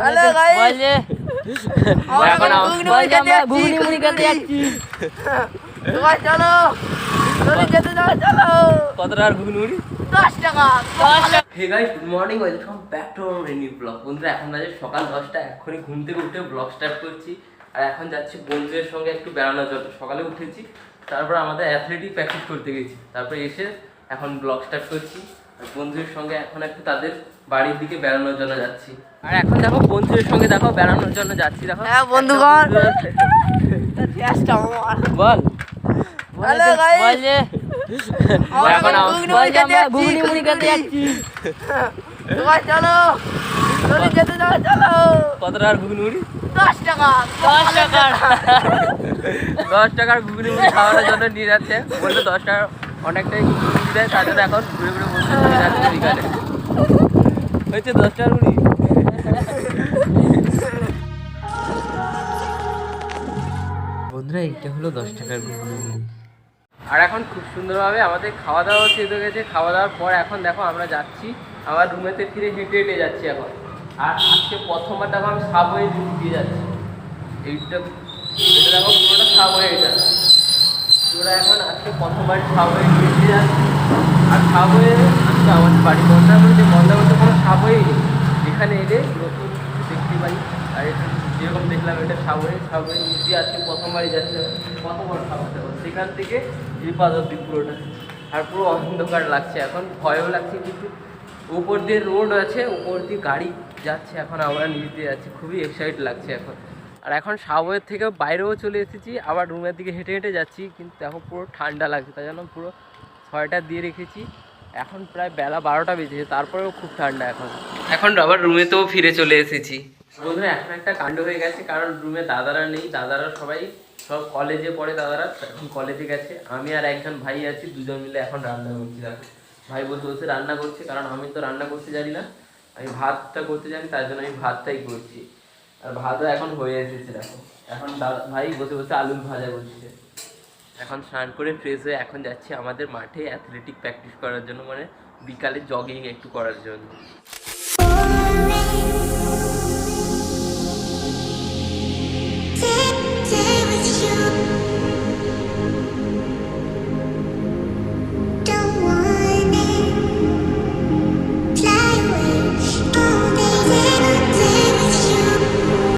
Hello guys. এখন ঘুগনি মুড়ি খেতে আমরা যাচ্ছি, ঘুগনি মুড়ি খেতে যাচ্ছি। সবাই চলো। চলো যেতে যাও চলো। কত টাকার ঘুগনি? মুড়ি দশ টাকা। Hey guys good morning welcome back to our new blog বন্ধুরা এখন বাজে সকাল দশটা এখনই ঘুম থেকে উঠে ব্লগ স্টার্ট করছি। আর এখন যাচ্ছি বন্ধুদের সঙ্গে একটু বেড়ানোর জন্য। সকালে উঠেছি তারপর আমাদের অ্যাথলেটিক প্র্যাকটিস করতে গেছি। তারপরে এসে এখন ব্লগ স্টার্ট করছি। বন্ধুদের সঙ্গে এখন একটু তাদের বাড়ির দিকে বেড়ানোর জন্য যাচ্ছি। আর এখন দেখো বন্ধুদের সঙ্গে দেখো বেড়ানোর জন্য যাচ্ছি দেখো। হ্যাঁ, বন্ধুগণ। বল। হ্যালো গাইস এখন ঘুগনি মুড়ি খেতে যাচ্ছি, ঘুগনি মুড়ি খেতে ঘুগনি। যাচ্ছি। সবাই চলো। চলো যেতে যাও চলো। কত টাকার ঘুগনি মুড়ি? দশ টাকা। দশ টাকার দশ টাকার ঘুগনি মুড়ি খাওয়ানোর জন্য নিয়ে যাচ্ছে। বলল দশ টাকা অনেকটাই দেয় তার জন্য এখন ঘুরে ঘুরে বিকালে। হয়েছে দশ টাকার মুড়ি বন্ধুরা এইটা হলো দশ টাকার ঘুগনি আর এখন খুব সুন্দরভাবে আমাদের খাওয়া দাওয়া শেষ হয়ে গেছে। খাওয়া দাওয়ার পর এখন দেখো আমরা যাচ্ছি আমার রুমেতে ফিরে হেঁটে হেঁটে যাচ্ছি এখন। আর আজকে প্রথমবার দেখো আমি সাবওয়ে দিয়ে যাচ্ছি। এইটা এটা দেখো পুরোটা সাবওয়ে এটা। পুরোটা এখন আজকে প্রথমবার সাবওয়ে দিয়ে যাচ্ছি। আর সাবওয়ে আজকে আমাদের বাড়ি মন্দারমণি যে মন্দারমণিতে কোনো সাবওয়ে নেই। এখানে এলে নতুন দেখতে পাই। আর যেরকম দেখলাম, এটা সাবওয়ে সাবওয়ে নিচে আজকে প্রথমবারই যাচ্ছে, প্রথমবার সাবওয়ে সেখান থেকে এই পাদবদ্বীপ পুরোটা। আর পুরো অন্ধকার লাগছে এখন, ভয়ও লাগছে কিন্তু। উপর দিয়ে রোড আছে উপর দিয়ে গাড়ি যাচ্ছে এখন, আমরা নিচ দিয়ে যাচ্ছি। খুবই এক্সাইট লাগছে এখন। আর এখন সাবওয়ের থেকে বাইরেও চলে এসেছি, আবার রুমের দিকে হেঁটে হেঁটে যাচ্ছি, কিন্তু এখন পুরো ঠান্ডা লাগছে, তাই জন্য পুরো ছয়টা দিয়ে রেখেছি। এখন প্রায় বেলা বারোটা বেজেছে তারপরেও খুব ঠান্ডা এখন। এখন আবার রুমেতেও ফিরে চলে এসেছি। বন্ধুরা এখন একটা কাণ্ড হয়ে গেছে কারণ রুমে দাদারা নেই দাদারা সবাই সব কলেজে পড়ে দাদারা এখন কলেজে গেছে। আমি আর একজন ভাই আছি দুজন মিলে এখন রান্না করছি দেখো। ভাই বসে বসে রান্না করছে কারণ আমি তো রান্না করতে জানি না। আমি ভাতটা করতে জানি তার জন্য আমি ভাতটাই করছি। আর ভাতও এখন হয়ে এসেছে দেখো। এখন ভাই বসে বসে আলুর ভাজা করছে। এখন স্নান করে ফ্রেশ হয়ে এখন যাচ্ছি আমাদের মাঠে অ্যাথলেটিক প্র্যাকটিস করার জন্য মানে বিকালে জগিং একটু করার জন্য।